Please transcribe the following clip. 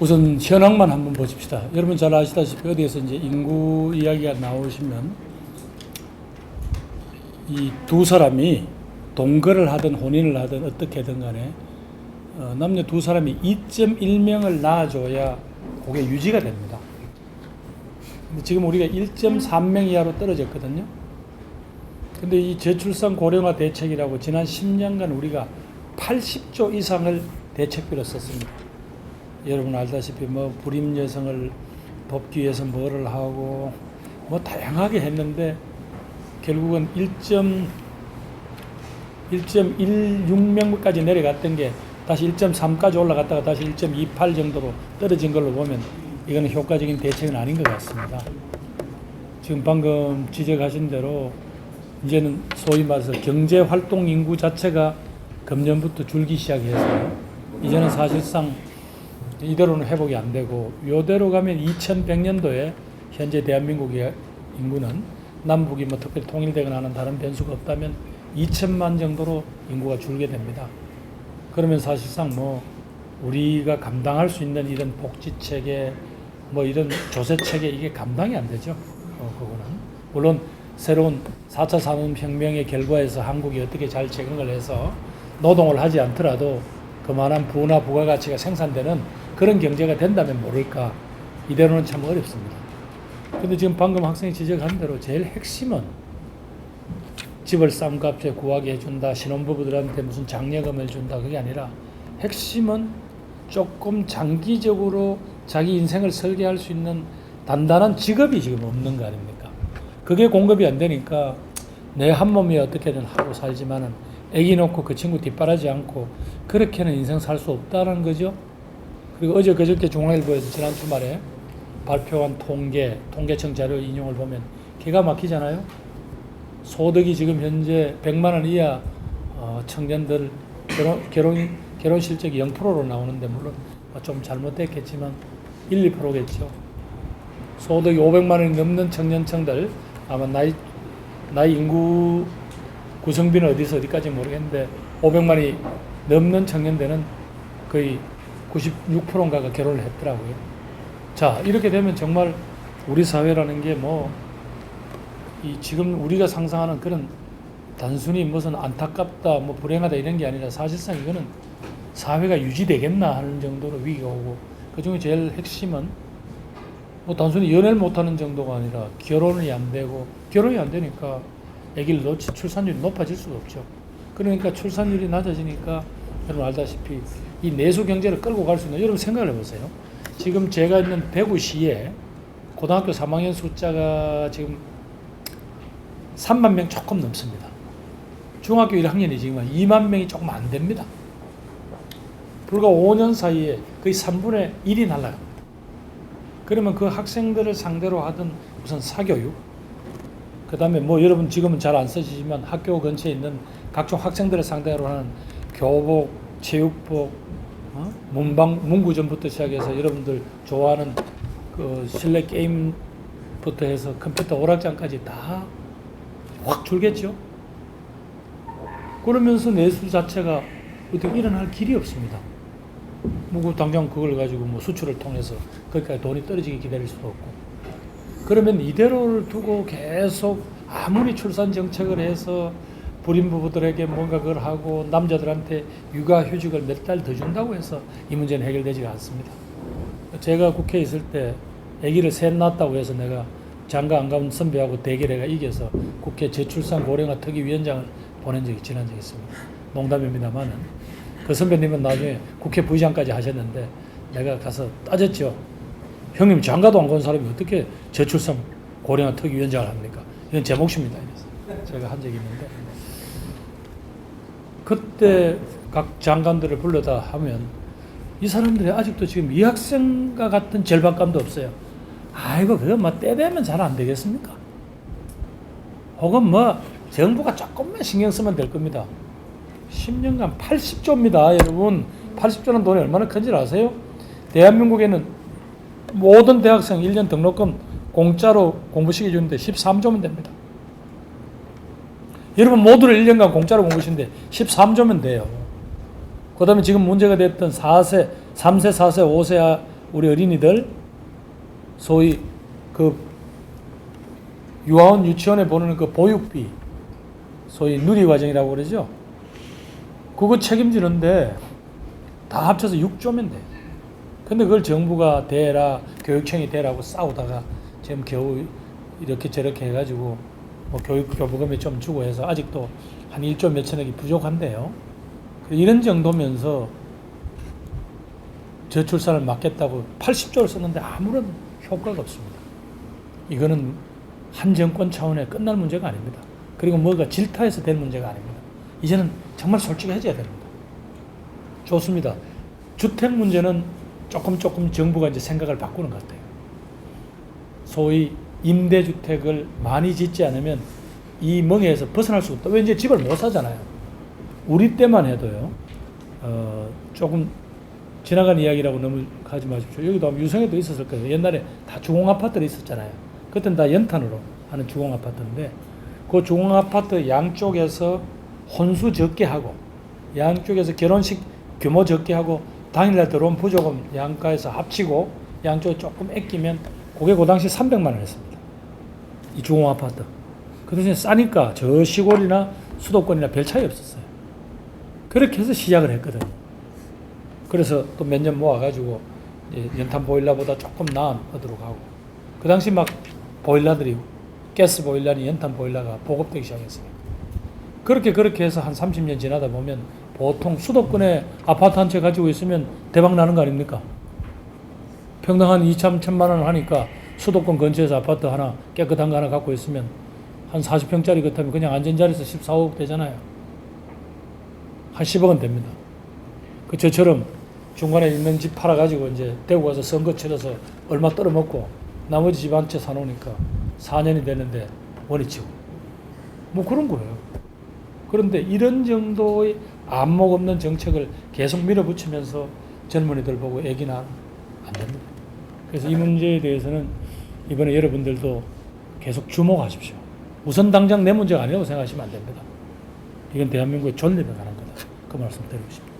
우선 현황만 한번 보십시다. 여러분 잘 아시다시피 어디에서 이제 인구 이야기가 나오시면 이 두 사람이 동거를 하든 혼인을 하든 어떻게든 간에 어, 남녀 두 사람이 2.1명을 낳아줘야 그게 유지가 됩니다. 근데 지금 우리가 1.3명 이하로 떨어졌거든요. 근데 이 저출산 고령화 대책이라고 지난 10년간 우리가 80조 이상을 대책비로 썼습니다. 여러분 알다시피 뭐 불임 여성을 돕기 위해서 뭐를 하고 뭐 다양하게 했는데 결국은 1.116명까지 내려갔던 게 다시 1.3까지 올라갔다가 다시 1.28 정도로 떨어진 걸로 보면 이거는 효과적인 대책은 아닌 것 같습니다. 지금 방금 지적하신 대로 이제는 소위 말해서 경제 활동 인구 자체가 금년부터 줄기 시작해서 이제는 사실상 이대로는 회복이 안 되고 이대로 가면 2100년도에 현재 대한민국의 인구는 남북이 뭐 특별히 통일되거나 하는 다른 변수가 없다면 2천만 정도로 인구가 줄게 됩니다. 그러면 사실상 뭐 우리가 감당할 수 있는 이런 복지 체계 뭐 이런 조세 체계 이게 감당이 안 되죠. 어, 그거는 물론 새로운 4차 산업혁명의 결과에서 한국이 어떻게 잘 적응을 해서 노동을 하지 않더라도 그만한 부나 부가가치가 생산되는 그런 경제가 된다면 모를까 이대로는 참 어렵습니다. 근데 지금 방금 학생이 지적한 대로 제일 핵심은 집을 싼 값에 구하게 해준다, 신혼부부들한테 무슨 장려금을 준다, 그게 아니라 핵심은 조금 장기적으로 자기 인생을 설계할 수 있는 단단한 직업이 지금 없는 거 아닙니까? 그게 공급이 안 되니까 내 한 몸이 어떻게든 하고 살지만은 애기 놓고 그 친구 뒷바라지 않고 그렇게는 인생 살 수 없다는 거죠. 그리고 어제 그저께 중앙일보에서 지난 주말에 발표한 통계, 통계청 자료 인용을 보면 기가 막히잖아요. 소득이 지금 현재 100만 원 이하 어, 청년들 결혼, 결혼, 결혼 실적이 0%로 나오는데 물론 좀 잘못됐겠지만 1, 2%겠죠. 소득이 500만 원이 넘는 청년층들 아마 나이 나이 인구 구성비는 어디서 어디까지 모르겠는데 500만이 넘는 청년들은 거의 96%인가가 결혼을 했더라고요. 자 이렇게 되면 정말 우리 사회라는 게 뭐 이 지금 우리가 상상하는 그런 단순히 무슨 안타깝다 뭐 불행하다 이런 게 아니라 사실상 이거는 사회가 유지되겠나 하는 정도로 위기가 오고 그 중에 제일 핵심은 뭐 단순히 연애를 못하는 정도가 아니라 결혼이 안 되고 결혼이 안 되니까 아기를 놓치 출산율이 높아질 수가 없죠. 그러니까 출산율이 낮아지니까 여러분 알다시피 이 내수 경제를 끌고 갈 수 있는 여러분 생각을 해보세요. 지금 제가 있는 대구시에 고등학교 3학년 숫자가 지금 3만 명 조금 넘습니다. 중학교 1학년이 지금 2만 명이 조금 안 됩니다. 불과 5년 사이에 거의 3분의 1이 날라갑니다. 그러면 그 학생들을 상대로 하던 우선 사교육, 그 다음에 뭐 여러분 지금은 잘 안 쓰시지만 학교 근처에 있는 각종 학생들을 상대로 하는 교복, 체육복, 어? 문방, 문구점부터 시작해서 여러분들 좋아하는 그 실내 게임부터 해서 컴퓨터 오락장까지 다 확 줄겠죠. 그러면서 내수 자체가 어떻게 일어날 길이 없습니다. 뭐 당장 그걸 가지고 뭐 수출을 통해서 거기까지 돈이 떨어지게 기다릴 수도 없고 그러면 이대로를 두고 계속 아무리 출산 정책을 해서 불임 부부들에게 뭔가 그걸 하고 남자들한테 육아 휴직을 몇 달 더 준다고 해서 이 문제는 해결되지가 않습니다. 제가 국회에 있을 때 아기를 셋 낳았다고 해서 내가 장가 안 가면 선배하고 대결해가 이겨서 국회 저출산 고령화 특위 위원장을 보낸 적이 지난 적이 있습니다. 농담입니다만은 그 선배님은 나중에 국회 부의장까지 하셨는데 내가 가서 따졌죠. 형님 장가도 안 간 사람이 어떻게 저출산 고령화 특위 위원장을 합니까? 이건 제 몫입니다. 이래서 제가 한 적이 있는데 그때 각 장관들을 불러다 하면 이 사람들이 아직도 지금 이 학생과 같은 절박감도 없어요. 아이고 그거 뭐 때 되면 잘 안 되겠습니까? 혹은 뭐 정부가 조금만 신경 쓰면 될 겁니다. 10년간 80조입니다, 여러분. 80조는 돈이 얼마나 큰지 아세요? 대한민국에는 모든 대학생 1년 등록금 공짜로 공부시켜 주는데 13조면 됩니다. 여러분 모두를 1년간 공짜로 공부시는데 13조면 돼요. 그 다음에 지금 문제가 됐던 4세, 3세, 4세, 5세 우리 어린이들 소위 그 유아원 유치원에 보내는 그 보육비 소위 누리 과정이라고 그러죠. 그거 책임지는데 다 합쳐서 6조면 돼. 근데 그걸 정부가 대라 교육청이 대라고 싸우다가 지금 겨우 이렇게 저렇게 해가지고 뭐 교육 교부금에 좀 주고 해서 아직도 한 1조 몇천억이 부족한데요. 이런 정도면서 저출산을 막겠다고 80조를 썼는데 아무런 효과가 없습니다. 이거는 한 정권 차원의 끝날 문제가 아닙니다. 그리고 뭐가 질타해서 될 문제가 아닙니다. 이제는 정말 솔직해져야 됩니다. 좋습니다. 주택 문제는 조금 조금 정부가 이제 생각을 바꾸는 것 같아요. 소위 임대주택을 많이 짓지 않으면 이 멍에서 벗어날 수 없다. 왜 이제 집을 못 사잖아요. 우리 때만 해도요. 어, 조금 지나간 이야기라고 너무 가지 마십시오. 여기도 유성에도 있었을 거예요. 옛날에 다 주공 아파트를 있었잖아요. 그때는 다 연탄으로 하는 주공 아파트인데 그 주공 아파트 양쪽에서 혼수 적게 하고 양쪽에서 결혼식 규모 적게 하고 당일날 들어온 부조금 양가에서 합치고 양쪽에 조금 아끼면 그게 그 당시 300만 원 했습니다. 이 주공 아파트. 그 대신에 싸니까 저 시골이나 수도권이나 별 차이 없었어요. 그렇게 해서 시작을 했거든요. 그래서 또 몇 년 모아가지고 연탄 보일러보다 조금 나은 얻으러 가고 그 당시 막 보일러들이 가스 보일러니 연탄 보일러가 보급되기 시작했어요. 그렇게 그렇게 해서 한 30년 지나다 보면 보통 수도권에 아파트 한 채 가지고 있으면 대박 나는 거 아닙니까? 평당 한 2천, 천만 원 하니까 수도권 근처에서 아파트 하나 깨끗한 거 하나 갖고 있으면 한 40평짜리 같으면 그냥 안전자리에서 14억 되잖아요. 한 10억은 됩니다. 그 저처럼 중간에 있는 집 팔아가지고 이제 대구 가서 선거 치러서 얼마 떨어먹고 나머지 집 한 채 사놓으니까 4년이 되는데 원위치고 뭐 그런 거예요. 그런데 이런 정도의 안목 없는 정책을 계속 밀어붙이면서 젊은이들 보고 애기나 안 됩니다. 그래서 이 문제에 대해서는 이번에 여러분들도 계속 주목하십시오. 우선 당장 내 문제가 아니라고 생각하시면 안 됩니다. 이건 대한민국의 존립에 관한 거다. 그 말씀 드리고 싶습니다.